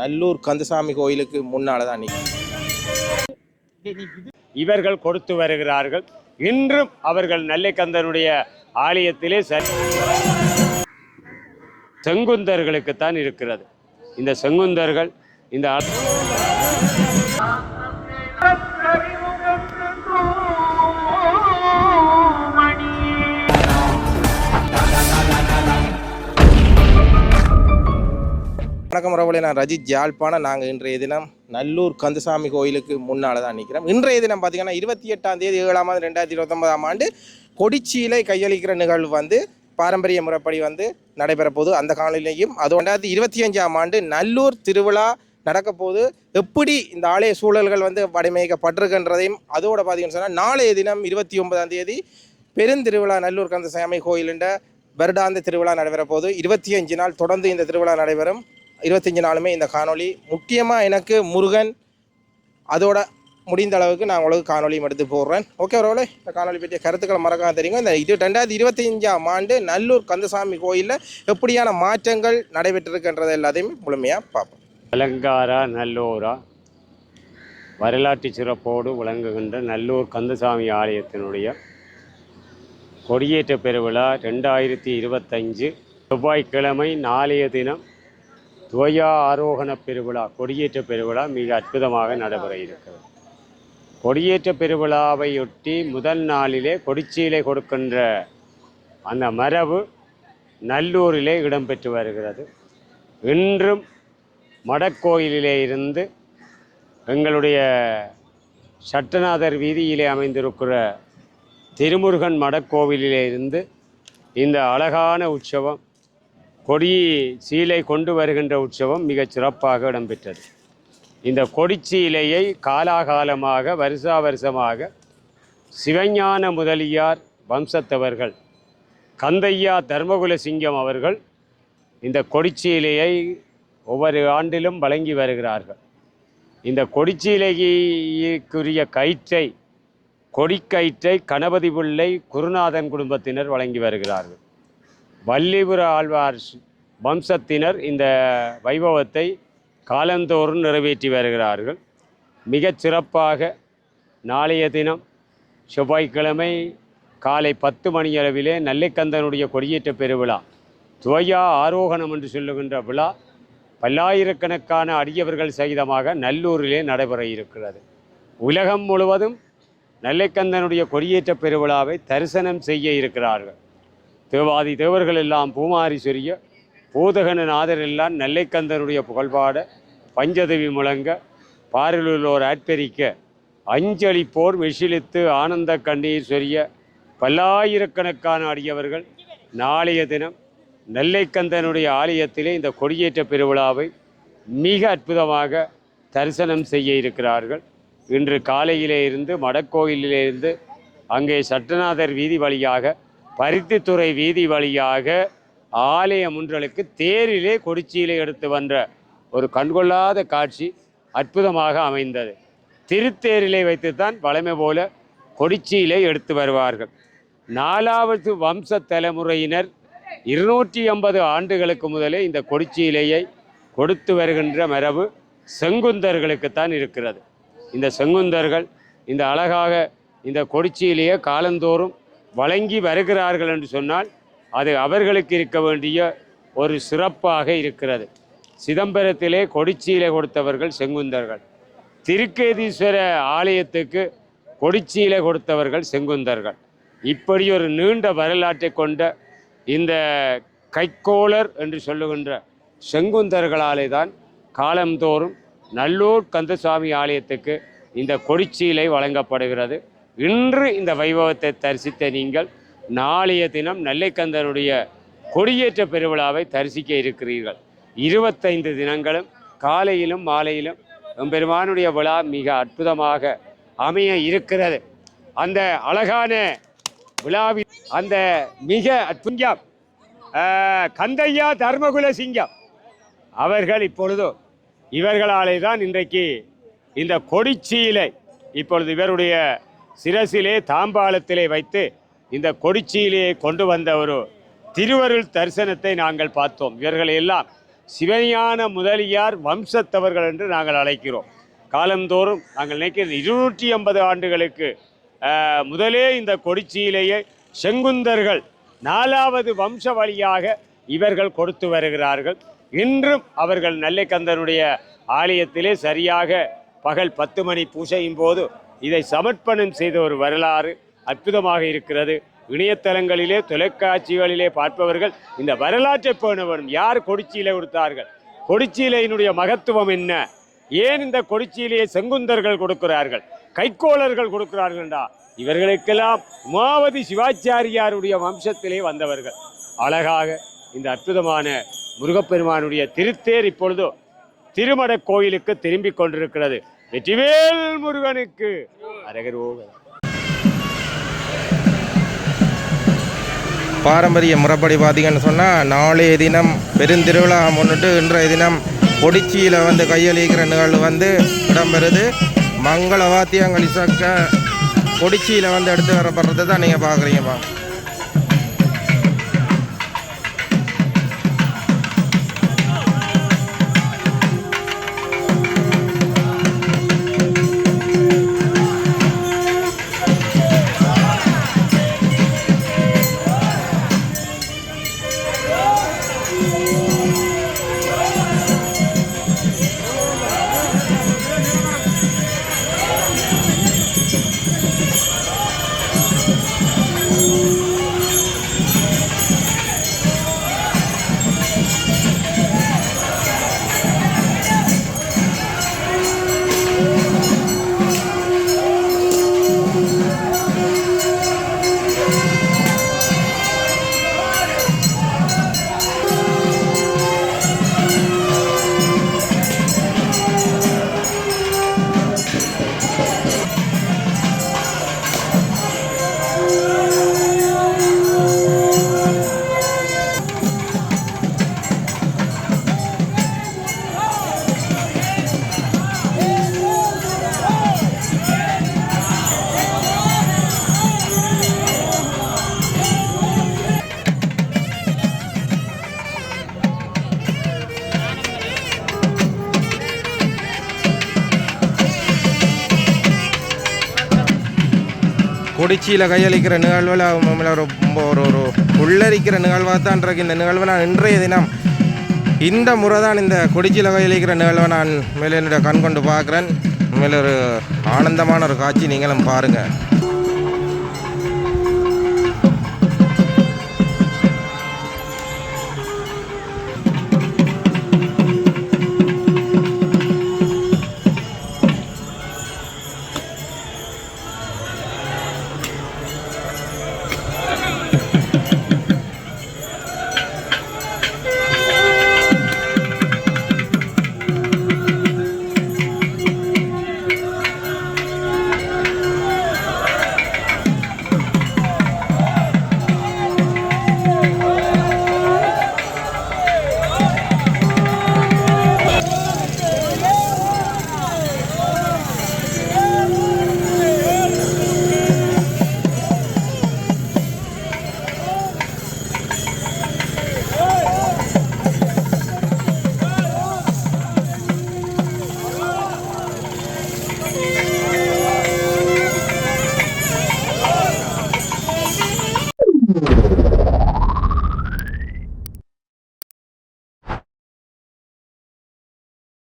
நல்லூர் கந்தசாமி கோயிலுக்கு முன்னால தான் இவர்கள் கொடுத்து வருகிறார்கள். இன்றும் அவர்கள் நெல்லைக்கந்தனுடைய ஆலயத்திலே சரி செங்குந்தர்களுக்குத்தான் இருக்கிறது. இந்த செங்குந்தர்கள் இந்த வணக்கம் ரவலே நான் ரஜித் ஜாழ்ப்பாணம். நாங்கள் இன்றைய தினம் நல்லூர் கந்தசாமி கோயிலுக்கு முன்னால் தான் நிற்கிறோம் இன்றைய தினம் பார்த்தீங்கன்னா இருபத்தி எட்டாம் தேதி ஏழாம் ஆண்டு ரெண்டாயிரத்தி இருபத்தொன்பதாம் ஆண்டு கொடிச்சியிலை கையளிக்கிற நிகழ்வு வந்து பாரம்பரிய முறைப்படி வந்து நடைபெறப்போகுது அந்த காலையிலையும் அது ரெண்டாயிரத்தி இருபத்தி அஞ்சாம் ஆண்டு நல்லூர் திருவிழா நடக்க எப்படி இந்த ஆலய சூழல்கள் வந்து வடிவமைக்கப்பட்டிருக்கின்றதையும் அதோட பார்த்தீங்கன்னு சொன்னால் நாளைய தினம் இருபத்தி ஒன்பதாம் தேதி பெருந்திருவிழா நல்லூர் கந்தசாமி கோயிலுண்ட வருடாந்த திருவிழா நடைபெற போது இருபத்தி அஞ்சு நாள் தொடர்ந்து இந்த திருவிழா நடைபெறும். இருபத்தஞ்சி நாளுமே இந்த காணொளி. முக்கியமாக எனக்கு முருகன் அதோட முடிந்த அளவுக்கு நான் உங்களுக்கு காணொலியும் எடுத்து போடுறேன். ஓகே ரோலே இந்த காணொலி பற்றிய கருத்துக்களை மறக்காம தெரியுங்க. இந்த இது ரெண்டாயிரத்தி இருபத்தஞ்சாம் ஆண்டு நல்லூர் கந்தசாமி கோயிலில் எப்படியான மாற்றங்கள் நடைபெற்றிருக்கின்றது எல்லாத்தையும் முழுமையாக பார்ப்போம். அலங்காரா நல்லூரா? வரலாற்று சிறப்போடு விளங்குகின்ற நல்லூர் கந்தசாமி ஆலயத்தினுடைய கொடியேற்ற பெருவிழா ரெண்டாயிரத்தி இருபத்தஞ்சு செவ்வாய்க்கிழமை நாளைய தினம் துவயா ஆரோகண பெருவிழா கொடியேற்ற பெருவிழா மிக அற்புதமாக நடைபெற இருக்கிறது. கொடியேற்ற பெருவிழாவையொட்டி முதல் நாளிலே கொடிச்சீலை கொடுக்கின்ற அந்த மரபு நல்லூரிலே இடம்பெற்று வருகிறது. இன்றும் மடக்கோயிலிலே இருந்து எங்களுடைய சட்டநாதர் வீதியிலே அமைந்திருக்கிற திருமுருகன் மடக்கோவிலிலே இருந்து இந்த அழகான உற்சவம் கொடி சீலை கொண்டு வருகின்ற உற்சவம் மிகச் சிறப்பாக இடம்பெற்றது. இந்த கொடிச்சீலையை காலாகாலமாக வருஷா வருஷமாக சிவஞான முதலியார் வம்சத்தவர்கள் கந்தையா தர்மகுல சிங்கம் அவர்கள் இந்த கொடிச்சீலையை ஒவ்வொரு ஆண்டிலும் வழங்கி வருகிறார்கள். இந்த கொடிச்சீலைக்குரிய கயிற்றை கொடிக்கயிற்றை கணபதி பிள்ளை குருநாதன் குடும்பத்தினர் வழங்கி வருகிறார்கள். வள்ளிபுர ஆழ்வார் வம்சத்தினர் இந்த வைபவத்தை காலந்தோறும் நிறைவேற்றி வருகிறார்கள். மிகச் சிறப்பாக நாளைய தினம் செவ்வாய்க்கிழமை காலை பத்து மணியளவிலே நல்லிக்கந்தனுடைய கொடியேற்ற பெருவிழா துவையா ஆரோகணம் என்று சொல்லுகின்ற விழா பல்லாயிரக்கணக்கான அடியவர்கள் சகிதமாக நல்லூரிலே நடைபெற இருக்கிறது. உலகம் முழுவதும் நல்லைக்கந்தனுடைய கொடியேற்ற பெருவிழாவை தரிசனம் செய்ய இருக்கிறார்கள். தேவாதி தேவர்கள் எல்லாம் பூமாரி சொரிய பூதகன நாதர் எல்லாம் நெல்லைக்கந்தனுடைய புகழ்பாட பஞ்சதவி முழங்க பாரிலுள்ளோர் ஆட்பெரிக்க அஞ்சலிப்போர் மெஷிலித்து ஆனந்த கண்ணீர் சொரிய பல்லாயிரக்கணக்கான அடியவர்கள் நாளைய தினம் நெல்லைக்கந்தனுடைய ஆலயத்திலே இந்த கொடியேற்ற பெருவிழாவை மிக அற்புதமாக தரிசனம் செய்ய இருக்கிறார்கள். இன்று காலையிலே இருந்து மடக்கோயிலிலேருந்து அங்கே சட்டநாதர் வீதி வழியாக பருத்தித்துறை வீதி வழியாக ஆலய முன்றலுக்கு தேரிலே கொடிச்சியிலே எடுத்து வந்த ஒரு கண்கொள்ளாத காட்சி அற்புதமாக அமைந்தது. திருத்தேரிலே வைத்துத்தான் வளமை போல கொடிச்சியிலே எடுத்து வருவார்கள். நாலாவது வம்ச தலைமுறையினர் இருநூற்றி ஐம்பது ஆண்டுகளுக்கு முதலே இந்த கொடிச்சியிலேயே கொடுத்து வருகின்ற மரபு செங்குந்தர்களுக்குத்தான் இருக்கிறது. இந்த செங்குந்தர்கள் இந்த அழகாக இந்த கொடிச்சியிலேயே காலந்தோறும் வழங்கி வருகிறார்கள் என்று சொன்னால் அது அவர்களுக்கு இருக்க வேண்டிய ஒரு சிறப்பாக இருக்கிறது. சிதம்பரத்திலே கொடிச்சியிலே கொடுத்தவர்கள் செங்குந்தர்கள். திருக்கேதீஸ்வர ஆலயத்துக்கு கொடிச்சியிலே கொடுத்தவர்கள் செங்குந்தர்கள். இப்படி ஒரு நீண்ட வரலாற்றை கொண்ட இந்த கைக்கோளர் என்று சொல்லுகின்ற செங்குந்தர்களாலே தான் காலந்தோறும் நல்லூர் கந்தசாமி ஆலயத்துக்கு இந்த கொடிச்சீலை வழங்கப்படுகிறது. இன்று இந்த வைபவத்தை தரிசித்த நீங்கள் நாளைய தினம் நெல்லைக்கந்தனுடைய கொடியேற்ற பெருவிழாவை தரிசிக்க இருக்கிறீர்கள். இருபத்தைந்து தினங்களும் காலையிலும் மாலையிலும் எம்பெருமானுடைய விழா மிக அற்புதமாக அமைய இருக்கிறது. அந்த அழகான விழாவில் அந்த மிக அற்புதம் கந்தையா தர்மகுல சிங்கம். அவர்கள் இப்பொழுதோ இவர்களாலே தான் இன்றைக்கு இந்த கொடிச்சீலை இப்பொழுது இவருடைய சிரசிலே தாம்பாளத்திலே வைத்து இந்த கொடிச்சியிலே கொண்டு வந்த ஒரு திருவருள் தரிசனத்தை நாங்கள் பார்த்தோம். இவர்கள் எல்லாம் சிவஞான முதலியார் வம்சத்தவர்கள் என்று நாங்கள் அழைக்கிறோம். காலந்தோறும் நாங்கள் நினைக்கிறது இருநூற்றி ஐம்பது ஆண்டுகளுக்கு முதலே இந்த கொடிச்சியிலேயே செங்குந்தர்கள் நாலாவது வம்ச வழியாக இவர்கள் கொடுத்து வருகிறார்கள். இன்றும் அவர்கள் நல்லைக்கந்தனுடைய ஆலயத்திலே சரியாக பகல் பத்து மணி பூசையும் போது இதை சமர்ப்பணம் செய்த ஒரு வரலாறு அற்புதமாக இருக்கிறது. இணையதளங்களிலே தொலைக்காட்சிகளிலே பார்ப்பவர்கள் இந்த வரலாற்றை பேண வேண்டும் யார் கொடிச்சியிலே கொடுத்தார்கள் கொடிச்சியிலையினுடைய மகத்துவம் என்ன? ஏன் இந்த கொடிச்சியிலேயே செங்குந்தர்கள் கொடுக்கிறார்கள்? கைக்கோளர்கள் கொடுக்கிறார்கள்டா இவர்களுக்கெல்லாம் உமாவதி சிவாச்சாரியாருடைய வம்சத்திலே வந்தவர்கள். அழகாக இந்த அற்புதமான முருகப்பெருமானுடைய திருத்தேர் இப்பொழுது திருமட கோயிலுக்கு திரும்பிக் கொண்டிருக்கிறது. வெற்றிவேல் முருகனுக்கு. அரகரோக பாரம்பரிய முறைப்படி பார்த்தீங்கன்னு சொன்னால் நாளைய தினம் பெருந்திருவிழா முன்னிட்டு இன்றைய தினம் பொடிச்சியில் வந்து கையளிக்கிற நிகழ்வு வந்து இடம்பெறுது. மங்கள வாத்தியங்கள் இசக்க பொடிச்சியில் வந்து எடுத்து வரப்படுறது தான் நீங்கள் பார்க்குறீங்கப்பா. முடிச்சியில் கையளிக்கிற நிகழ்வில் உண்மையில ஒரு ரொம்ப ஒரு ஒரு உள்ளரிக்கிற நிகழ்வாக தான் இருக்கு இந்த நிகழ்வை நான் இன்றைய தினம் இந்த முறை தான் இந்த கொடிச்சியில் கையளிக்கிற நிகழ்வை நான் மேலே என்னுடைய கண் கொண்டு பார்க்குறேன் மேலே ஒரு ஆனந்தமான ஒரு காட்சி நீங்களும் பாருங்கள்